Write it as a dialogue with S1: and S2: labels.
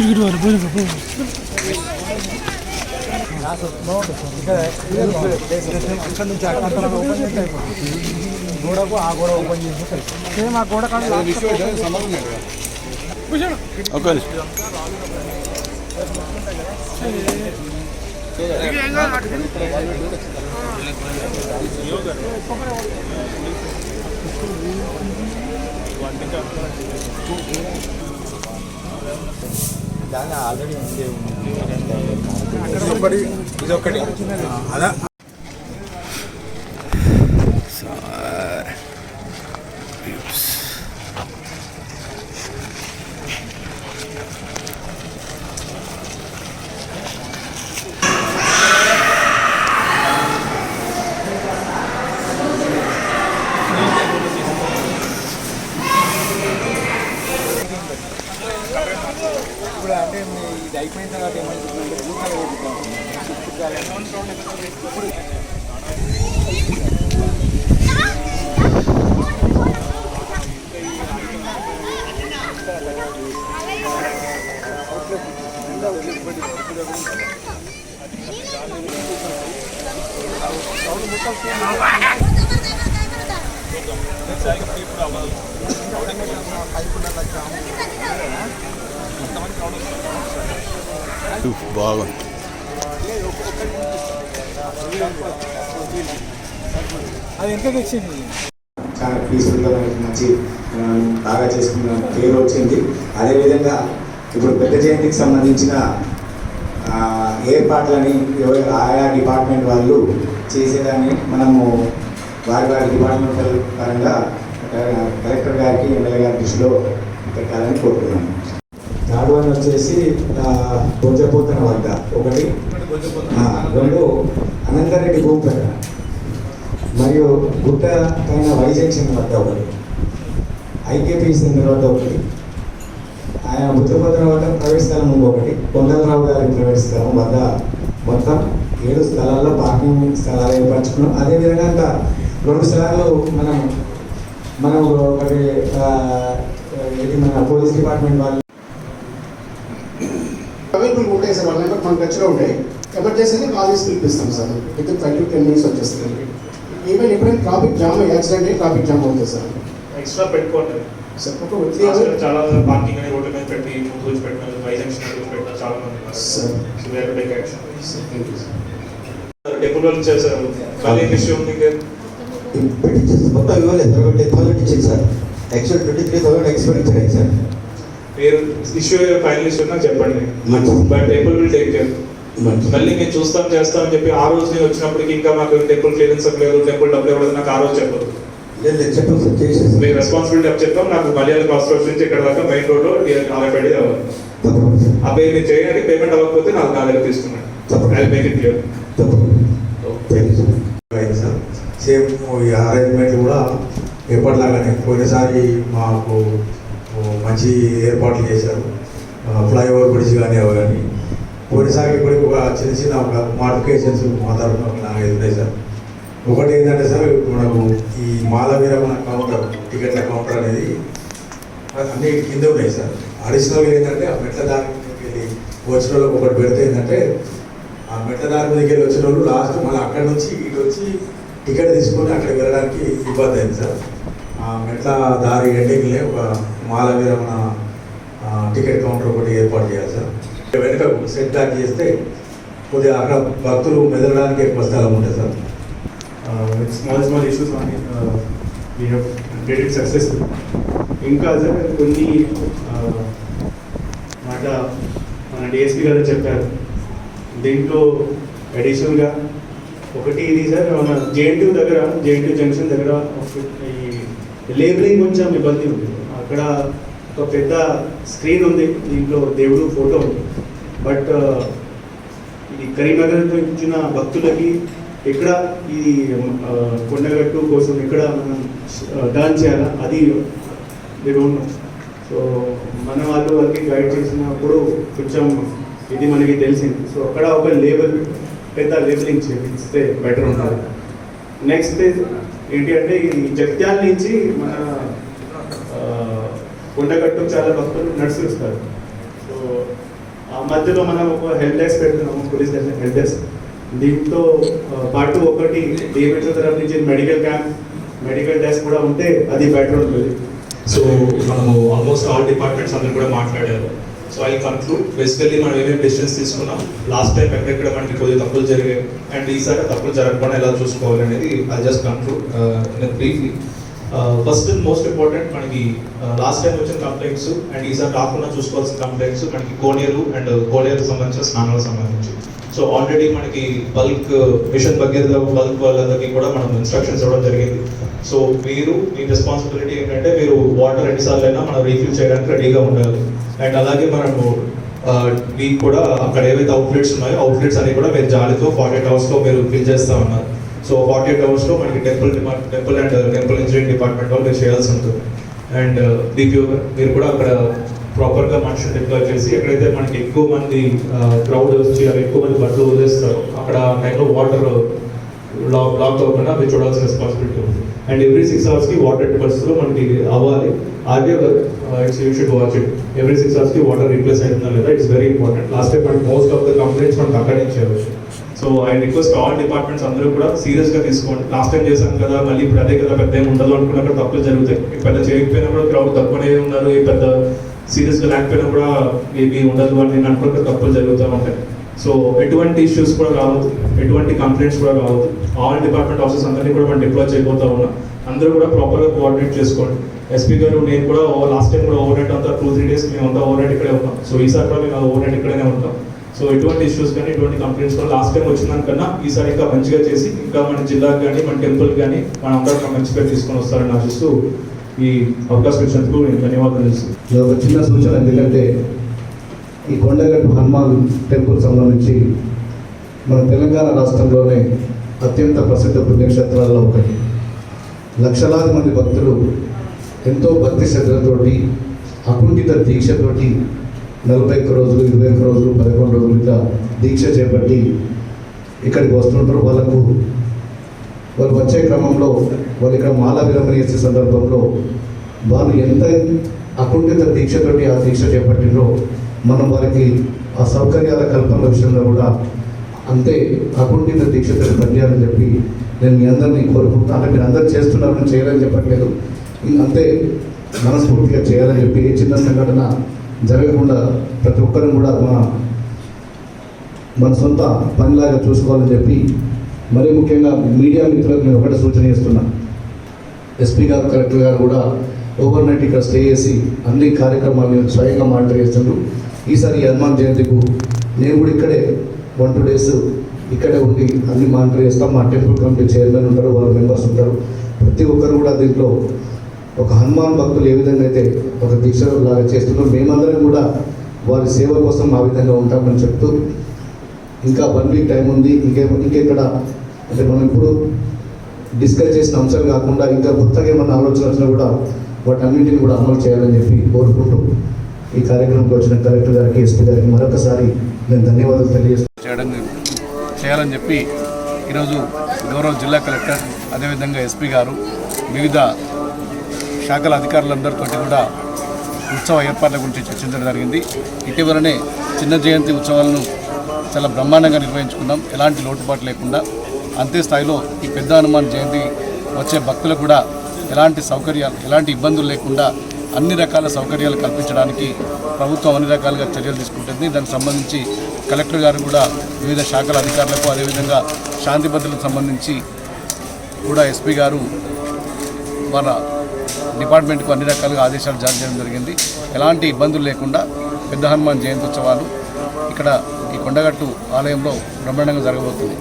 S1: ఇటు వారు పోయి
S2: అక్కడ నుంచి అక్కడ ఓపెన్ గోడకు ఆ గోడ ఓపెన్ చేసి సేమ్ ఆ గోడ కాడ
S3: ఓకే
S2: దాని ఆల్రెడీ ఉంది.
S3: ఇది ఒకటి. అదా
S2: ఇప్పుడు అంటే మీ ఇది అయిపోయిన తర్వాత ఏమైందంటే బ్లూ కలర్ పెట్టుకుంటాం
S3: బాగుంది
S2: అది ఎంత తెచ్చింది
S4: చాలా పీస్ఫుల్గా మనకి మంచి బాగా చేసుకున్న పేరు వచ్చింది. అదేవిధంగా ఇప్పుడు పెద్ద జయంతికి సంబంధించిన ఆ, ఏర్పాట్లని ఎవరు ఆయా డిపార్ట్మెంట్ వాళ్ళు చేసేదాన్ని. మనము వారి వారి డిపార్ట్మెంట్ పరంగా కలెక్టర్ గారికి ఎమ్మెల్యే గారి దృష్టిలో పెట్టాలని కోరుతున్నాను థర్డ్ వన్ వచ్చేసి బొజ్జపోతన వద్ద ఒకటి. రెండు అనంతరెడ్డి భూపేట. మరియు గుట్ట పైన వై జంక్షన్ వద్ద ఒకటి. ఐకేపీ సెంటర్ వద్ద ఒకటి. ఆయన బుద్ధభద్ర వద్ద ప్రైవేట్ స్థలం ముందు ఒకటి కొండలరావు గారి ప్రైవేట్ స్థలం వద్ద మొత్తం ఏడు స్థలాల్లో పార్కింగ్ స్థలాలు ఏర్పరచుకున్నాం. అదేవిధంగా ఇంకా రెండు స్థలాలు మనం మనం ఒకటి ఇది మన పోలీస్ డిపార్ట్మెంట్ వాళ్ళు
S5: అవైలబుల్ ఉంటాయి సార్ వాళ్ళ నెంబర్ మన టచ్లో ఉంటాయి ఎమర్జెన్సీ కాల్ చేసి పిలిపిస్తాం sir. With five to ten minutes వచ్చేస్తుంది. ఈవెన్ ఎప్పుడైనా ట్రాఫిక్ జామ్ యాక్సిడెంట్ అయ్యి ట్రాఫిక్ జామ్ అవుతుంది సార్.
S6: ఎక్స్ట్రా పెట్టుకోండి.
S5: సార్ ఒక
S6: చాలా పార్కింగ్ అని రోడ్డు మీద పెట్టి ముందు పెట్టిన వైజాగ్ జంక్షన్ పెట్టిన చాలా మంది
S5: సార్.
S6: సో వేరే take action
S5: sir thank you sir.
S6: Depute వాళ్ళు చేశారు. మళ్ళీ ఏం ఇష్యూ ఉంది ఇంకా?
S7: పెట్టించేసి మొత్తం ఇవ్వలేదు. సార్ ట్వంటీ థౌసండ్ ఇచ్చింది sir. Actual twenty three thousand expenditure అయింది సార్.
S6: మీరు ఇష్యూ ఫైనల్ ఇష్యూ చెప్పండి. But temple will take care. మళ్ళీ మేము చూస్తాం చేస్తాం అని చెప్పి ఆ రోజు నేను వచ్చినప్పటికి ఇంకా మాకు టెంపుల్ క్లియరెన్స్ లేదు టెంపుల్ డబ్బులు ఇవ్వలేదు నాకు ఆ రోజు చెప్పదు మీకు రెస్పాన్సిబిలిటీ అప్ చెప్తాం నాకు మలయాళ రోడ్ నుంచి ఇక్కడ దాకా మెయిన్ రోడ్ ఆలపేడి అవ్వాలి ఆ పే మీరు చేయండి పేమెంట్ అవ్వకపోతే నాకు నా దగ్గర తీసుకున్నాను I make it clear
S8: same arrangement కూడా ఎప్పటిలాగానే పోయినసారి మాకు మంచి ఏర్పాట్లు చేశారు. ఫ్లైఓవర్ బ్రిడ్జ్ కానీ అవి కానీ. పోయినసారి ఇప్పటికి ఒక చిన్న చిన్న ఒక మాడిఫికేషన్స్ మా తరఫున ఎదురై ఉన్నాయి సార్. ఒకటి ఏంటంటే సార్ మనకు ఈ మాల విరమణ కౌంటర్ టికెట్ల కౌంటర్ అనేది అన్ని కింద ఉన్నాయి సార్. అడిషనల్ ఏంటంటే ఆ మెట్ల దారి వెళ్ళి వచ్చిన వాళ్ళకి ఒకటి పెడితే ఏంటంటే ఆ మెట్ల దారి మీదకి వెళ్ళి వచ్చిన వాళ్ళు లాస్ట్ మళ్ళీ అక్కడ నుంచి ఇటు వచ్చి టికెట్ తీసుకొని అక్కడ వెళ్ళడానికి ఇబ్బంది అయింది సార్. ఆ మెట్ల దారి ఎండింగ్లే ఒక మాల విరమణ టికెట్ కౌంటర్ ఒకటి ఏర్పాటు చేయాలి సార్. వెనుక సెట్ బ్యాక్ చేస్తే కొద్దిగా అక్కడ భక్తులు మెదలడానికి ఎక్కువ స్థలం ఉంటుంది సార్.
S9: స్మాల్ స్మాల్ ఇష్యూస్ అని సక్సెస్ ఇంకా సార్ కొన్ని మాట మన డిఎస్పీ గారు చెప్పారు. దీంట్లో అడిషనల్గా ఒకటి ఇది సార్ మన జేఎన్టీ దగ్గర జేఎన్టీ జంక్షన్ దగ్గర ఈ లేబులింగ్ కొంచెం ఇబ్బంది ఉంది. అక్కడ ఒక పెద్ద స్క్రీన్ ఉంది. దీంట్లో దేవుడు ఫోటో ఉంది. బట్ ఇది కరీంనగర్ ఇచ్చిన వచ్చిన భక్తులకి ఎక్కడ ఈ కొండగట్టు కోసం ఎక్కడ మనం టర్న్ చేయాలా? అది దే డోంట్ నో సో మన వాళ్ళు వాళ్ళకి గైడ్ చేసినప్పుడు కొంచెం ఇది మనకి తెలిసింది. సో అక్కడ ఒక లేబుల్ పెద్ద లేబులింగ్ చేపిస్తే బెటర్ ఉంటుంది. నెక్స్ట్ ఏంటి అంటే ఈ జగిత్యాల నుంచి మన ఆ, కొండగట్టు చాలా భక్తులు నడిచి వస్తారు. సో ఆ మధ్యలో మనం ఒక హెల్ప్ డెస్క్ పెడుతున్నాము పోలీస్ స్టేషన్ హెల్ప్ డెస్క్ దీంతో పాటు ఒకటి దేవేంద్ర తరఫు నుంచి మెడికల్ క్యాంప్ మెడికల్ డెస్క్ కూడా ఉంటే అది బెటర్ ఉంటుంది.
S6: సో మనము ఆల్మోస్ట్ ఆల్ డిపార్ట్మెంట్స్ అందరూ కూడా మాట్లాడారు. సో ఐ కన్క్లూడ్ బేసికల్లీ మనం ఏమేమి డెసిషన్స్ తీసుకున్నాం? లాస్ట్ టైం ఎక్కడెక్కడ మనకి కొద్దిగా తప్పులు జరిగాయి. అండ్ ఈసారి తప్పులు జరగకుండా ఎలా చూసుకోవాలి అనేది I just conclude in briefly first most important మనకి uh, లాస్ట్ టైం వచ్చిన కంప్లైంట్స్ అండ్ ఈసారి రాకుండా చూసుకోవాల్సిన కంప్లైంట్స్ మనకి కోనేరు అండ్ uh, కోనేరు సంబంధించిన స్నానాలకు సంబంధించి. సో ఆల్రెడీ మనకి bulk uh, mission Bhagiratha bulk వాళ్ళందరికీ కూడా మనం ఇన్స్ట్రక్షన్స్ ఇవ్వడం జరిగింది. సో మీరు మీ రెస్పాన్సిబిలిటీ ఏంటంటే మీరు వాటర్ ఎన్నిసార్లు అయినా మనం రీఫిల్ చేయడానికి రెడీగా ఉండాలి. అండ్ అలాగే మనము మీకు కూడా అక్కడ ఏవైతే అవుట్లెట్స్ ఉన్నాయో అవుట్లెట్స్ అన్ని కూడా మీరు జాలితో ఫార్టీ ఎయిట్ అవర్స్లో మీరు ఫిల్ చేస్తా ఉన్నారు. సో ఫార్టీ ఎయిట్ అవర్స్లో మనకి temple depart temple and temple engineering department వాళ్ళు మీరు చేయాల్సి ఉంటుంది. అండ్ డిపిఓ మీరు కూడా అక్కడ ప్రాపర్గా మనుషులు డిప్లాయ్ చేసి ఎక్కడైతే మనకి ఎక్కువ మంది క్రౌడ్ వచ్చి అవి ఎక్కువ మంది బట్టలు వదిలేస్తారు అక్కడ టైంలో వాటర్ బ్లాక్ లాక్ అవ్వకుండా మీరు చూడాల్సిన రెస్పాన్సిబిలిటీ ఉంది అండ్ ఎవ్రీ సిక్స్ అవర్స్కి వాటర్ పరిస్థితుల్లో మనకి అవ్వాలి. అదే it's you should watch it every six అవర్స్కి వాటర్ రీప్లేస్ అవుతుందా లేదా? It's very important last time మనకి మోస్ట్ ఆఫ్ ద కంప్లైంట్స్ మనకి అక్కడి నుంచి so I request all departments అందరూ కూడా సీరియస్గా తీసుకోండి. లాస్ట్ టైం చేశాం కదా మళ్ళీ ఇప్పుడు అదే కదా పెద్ద ఏమి ఉండదు అక్కడ తప్పులు జరుగుతాయి. పెద్ద చేయకపోయినా కూడా క్రౌడ్ తక్కువనే ఉన్నారు. ఈ పెద్ద సీరియస్గా లేకపోయినా కూడా మేబీ ఉండదు అని నేను అనుకుంటే తప్పులు జరుగుతూ ఉంటాయి. సో ఎటువంటి ఇష్యూస్ కూడా రావద్దు ఎటువంటి కంప్లైంట్స్ కూడా రావద్దు ఆల్ డిపార్ట్మెంట్ ఆఫీసర్స్ అందరినీ కూడా మనం డిప్లాయ్ చేయబోతా ఉన్నాం. అందరూ కూడా ప్రాపర్గా కోఆర్డినేట్ చేసుకోండి. ఎస్పీ గారు నేను కూడా లాస్ట్ టైం కూడా ఓవర్ నైట్ అంతా టూ త్రీ డేస్ మేము అంతా ఓవర్ నైట్ ఇక్కడే ఉన్నాం సో ఈసారి కూడా మేము ఓవర్ నైట్ ఇక్కడనే ఉంటాం. సో ఎటువంటి ఇష్యూస్ కానీ ఎటువంటి కంప్లైంట్స్ కూడా లాస్ట్ టైం వచ్చిన దానికన్నా ఈసారి ఇంకా మంచిగా చేసి ఇంకా మన జిల్లాకు కానీ మన టెంపుల్ కానీ మన అందరూ మంచి పేరు తీసుకొని వస్తారని ఆశిస్తూ ఈ అవకాశం ఇచ్చినందుకు నేను ధన్యవాదాలు తెలుస్తున్నాను.
S7: చిన్న సూచన ఎందుకంటే ఈ కొండగట్టు హనుమాన్ టెంపుల్ సంబంధించి మన తెలంగాణ రాష్ట్రంలోనే అత్యంత ప్రసిద్ధ పుణ్యక్షేత్రాల్లో ఒకటి. లక్షలాది మంది భక్తులు ఎంతో భక్తి శ్రద్ధలతోటి అకుంఠిత దీక్షతోటి నలభై ఒక్క రోజులు ఇరవై ఒక్క రోజులు పదకొండు రోజులు ఇట్లా దీక్ష చేపట్టి ఇక్కడికి వస్తుంటారు వాళ్ళకు. వాళ్ళు వచ్చే క్రమంలో వాళ్ళు ఇక్కడ మాల విరమణ చేసే సందర్భంలో వాళ్ళు ఎంత అకుంఠిత దీక్షతోటి ఆ దీక్ష చేపట్టిలో మనం వారికి ఆ సౌకర్యాల కల్పన విషయంలో కూడా అంతే అకుంఠిత దీక్షతో పనిచేయాలని చెప్పి నేను మీ అందరినీ కోరుకుంటున్నాను అంటే మీరు అందరు చేస్తున్నారని చేయాలని చెప్పట్లేదు. అంతే మనస్ఫూర్తిగా చేయాలని చెప్పి ఏ చిన్న సంఘటన జరగకుండా ప్రతి ఒక్కరు కూడా మన మన సొంత పనిలాగా చూసుకోవాలని చెప్పి మరీ ముఖ్యంగా మీడియా మిత్రులకు నేను ఒకటే సూచన చేస్తున్నాను ఎస్పీ గారు కలెక్టర్ గారు కూడా ఓవర్ నైట్ ఇక్కడ స్టే చేసి అన్ని కార్యక్రమాలు స్వయంగా మానిటర్ చేస్తున్నారు ఈసారి హనుమాన్ జయంతికు నేను కూడా ఇక్కడే వన్ టూ డేస్ ఇక్కడే ఉండి అన్ని మానిటర్ చేస్తాం. మా టెంపుల్ కమిటీ చైర్మన్ ఉంటారు వాళ్ళ మెంబర్స్ ఉంటారు. ప్రతి ఒక్కరు కూడా దీంట్లో ఒక హనుమాన్ భక్తులు ఏ విధంగా అయితే ఒక దీక్ష లాగా చేస్తున్నారో మేమందరం కూడా వారి సేవ కోసం ఆ విధంగా ఉంటామని చెప్తూ ఇంకా వన్ వీక్ టైం ఉంది. ఇంకే ఇంకెక్కడ అంటే మనం ఇప్పుడు డిస్కస్ చేసిన అంశాలు కాకుండా ఇంకా కొత్తగా ఏమన్నా ఆలోచన వచ్చినా కూడా వాటన్నింటిని కూడా అమలు చేయాలని చెప్పి కోరుకుంటూ ఈ కార్యక్రమంకి వచ్చిన కలెక్టర్ గారికి ఎస్పీ గారికి మరొకసారి నేను ధన్యవాదాలు తెలియజేస్తాను
S2: చేయడం చేయాలని చెప్పి ఈరోజు గౌరవ జిల్లా కలెక్టర్ అదేవిధంగా ఎస్పీ గారు వివిధ శాఖల అధికారులందరితో కూడా ఉత్సవ ఏర్పాట్ల గురించి చర్చించడం జరిగింది. ఇటీవలనే చిన్న జయంతి ఉత్సవాలను చాలా బ్రహ్మాండంగా నిర్వహించుకున్నాం. ఎలాంటి లోటుపాటు లేకుండా అంతే స్థాయిలో ఈ పెద్ద హనుమాన్ జయంతి వచ్చే భక్తులకు కూడా ఎలాంటి సౌకర్యాలు ఎలాంటి ఇబ్బందులు లేకుండా అన్ని రకాల సౌకర్యాలు కల్పించడానికి ప్రభుత్వం అన్ని రకాలుగా చర్యలు తీసుకుంటుంది. దానికి సంబంధించి కలెక్టర్ గారు కూడా వివిధ శాఖల అధికారులకు అదేవిధంగా శాంతి భద్రతలకు సంబంధించి కూడా ఎస్పీ గారు మన డిపార్ట్మెంట్కు అన్ని రకాలుగా ఆదేశాలు జారీ చేయడం జరిగింది. ఎలాంటి ఇబ్బందులు లేకుండా పెద్ద హనుమాన్ జయంతి ఉత్సవాలు ఇక్కడ ఈ కొండగట్టు ఆలయంలో బ్రహ్మాండంగా జరగబోతుంది.